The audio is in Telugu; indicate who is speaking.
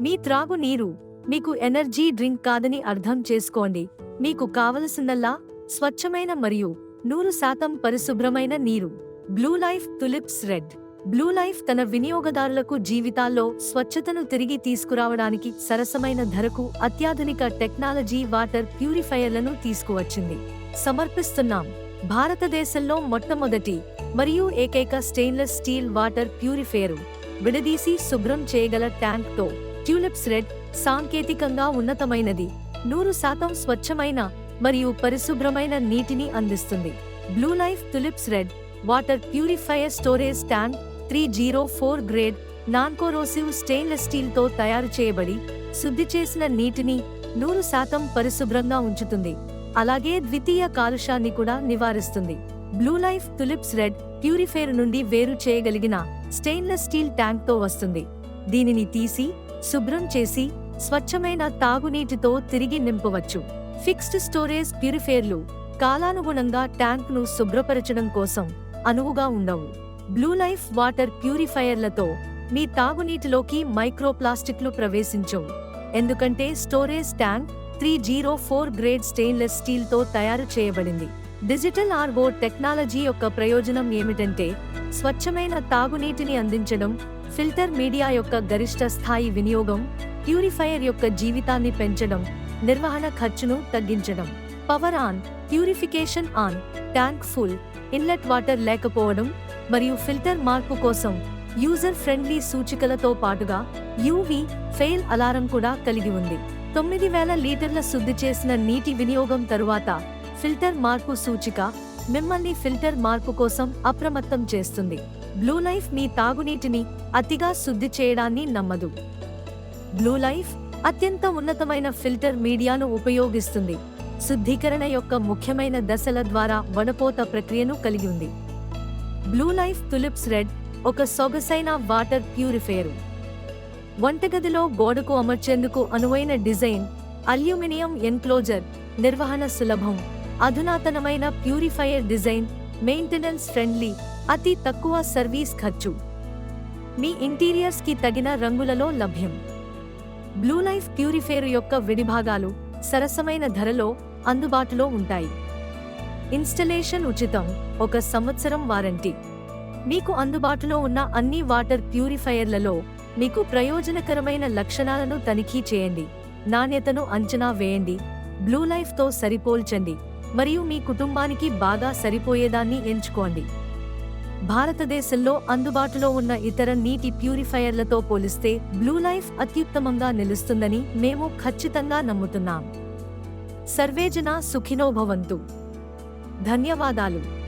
Speaker 1: మీ త్రాగు నీరు మీకు ఎనర్జీ డ్రింక్ కాదని అర్థం చేసుకోండి. మీకు కావలసినల్లా స్వచ్ఛమైన మరియు నూరు శాతం పరిశుభ్రమైన నీరు. Blue life tulips red. Blue life తన వినియోగదారులకు జీవితాల్లో స్వచ్ఛతను తిరిగి తీసుకురావడానికి సరసమైన ధరకు అత్యాధునిక టెక్నాలజీ వాటర్ ప్యూరిఫైయర్లను తీసుకువచ్చింది. సమర్పిస్తున్నాం. భారతదేశంలో మొట్టమొదటి మరియు ఏకైక స్టెయిన్లెస్ స్టీల్ వాటర్ ప్యూరిఫైయరు. విడదీసి శుభ్రం చేయగల ట్యాంక్తో ట్యూలిప్స్ రెడ్ సాంకేతికంగా ఉన్నతమైనది. నూరు శాతం స్వచ్ఛమైన మరియు పరిశుభ్రమైన నీటిని అందిస్తుంది. Blue life tulips red water purifier storage tank three zero four grade non corrosive stainless స్టీల్తో తయారు చేయబడి శుద్ధి చేసిన నీటిని నూరు శాతం పరిశుభ్రంగా ఉంచుతుంది. అలాగే ద్వితీయ కాలుష్యాన్ని కూడా నివారిస్తుంది. Blue life tulips red purifier నుండి వేరు చేయగలిగిన స్టెయిన్లెస్ స్టీల్ ట్యాంక్తో వస్తుంది. దీనిని తీసి శుభ్రం చేసి స్వచ్ఛమైన తాగునీటితో తిరిగి నింపవచ్చు. ఫిక్స్డ్ స్టోరేజ్ ప్యూరిఫైర్లు కాలానుగుణంగా ట్యాంక్ను శుభ్రపరచడం కోసం అనువుగా ఉండవు. బ్లూ లైఫ్ వాటర్ ప్యూరిఫైయర్లతో మీ తాగునీటిలోకి మైక్రోప్లాస్టిక్లు ప్రవేశించవు. ఎందుకంటే storage tank three zero four grade stainless స్టీల్తో తయారు చేయబడింది. డిజిటల్ ఆర్బో టెక్నాలజీ యొక్క ప్రయోజనం ఏమిటంటే స్వచ్ఛమైన తాగునీటిని అందించడం ఫిల్టర్ మీడియా యొక్క గరిష్ట స్థాయి వినియోగం ప్యూరిఫైయర్ యొక్క జీవితాన్ని పెంచడం నిర్వహణ ఖర్చును తగ్గించడం. Power on purification on tank full inlet water లేకపోవడం మరియు ఫిల్టర్ మార్పు కోసం యూజర్ ఫ్రెండ్లీ సూచికలతో పాటుగా యూవి ఫెయిల్ అలారం కూడా కలిగి ఉంది. తొమ్మిది వేల లీటర్ల శుద్ధి చేసిన నీటి వినియోగం తరువాత ఫిల్టర్ మార్పు సూచిక మిమ్మల్ని ఫిల్టర్ మార్పు కోసం అప్రమత్తం చేస్తుంది. బ్లూ లైఫ్ మీ తాగునీటిని అతిగా శుద్ధి చేయడాన్ని నమ్మదు. బ్లూ లైఫ్ అత్యంత ఉన్నతమైన ఫిల్టర్ మీడియాను ఉపయోగిస్తుంది. శుద్ధీకరణ యొక్క ముఖ్యమైన దశల ద్వారా వనపోత ప్రక్రియను కలిగి ఉంది. బ్లూ లైఫ్ తులిప్స్ రెడ్ ఒక సొగసైన వాటర్ ప్యూరిఫైయర్. వంటగదిలో గోడకు అమర్చేందుకు అనువైన డిజైన్ అల్యూమినియం ఎన్క్లోజర్ నిర్వహణ సులభం. అధునాతనమైన ప్యూరిఫైయర్ డిజైన్ మెయింటెనెన్స్ ఫ్రెండ్లీ అతి తక్కువ సర్వీస్ ఖర్చు. మీ ఇంటీరియర్స్కి తగిన రంగులలో లభ్యం. బ్లూ లైఫ్ ప్యూరిఫైర్ యొక్క విడిభాగాలు సరసమైన ధరలో అందుబాటులో ఉంటాయి. ఇన్స్టలేషన్ ఉచితం ఒక సంవత్సరం వారంటీ మీకు అందుబాటులో ఉన్న అన్ని వాటర్ ప్యూరిఫైయర్లలో మీకు ప్రయోజనకరమైన లక్షణాలను తనిఖీ చేయండి. నాణ్యతను అంచనా వేయండి. బ్లూ లైఫ్తో సరిపోల్చండి. మరియు మీ కుటుంబానికి బాగా సరిపోయేదాన్ని ఎంచుకోండి. భారతదేశంలో అందుబాటులో ఉన్న ఇతర నీటి ప్యూరిఫైయర్లతో పోలిస్తే బ్లూ లైఫ్ అత్యుత్తమంగా నిలుస్తుందని మేము ఖచ్చితంగా నమ్ముతున్నాం. సర్వేజన సుఖినోభవంతు ధన్యవాదాలు.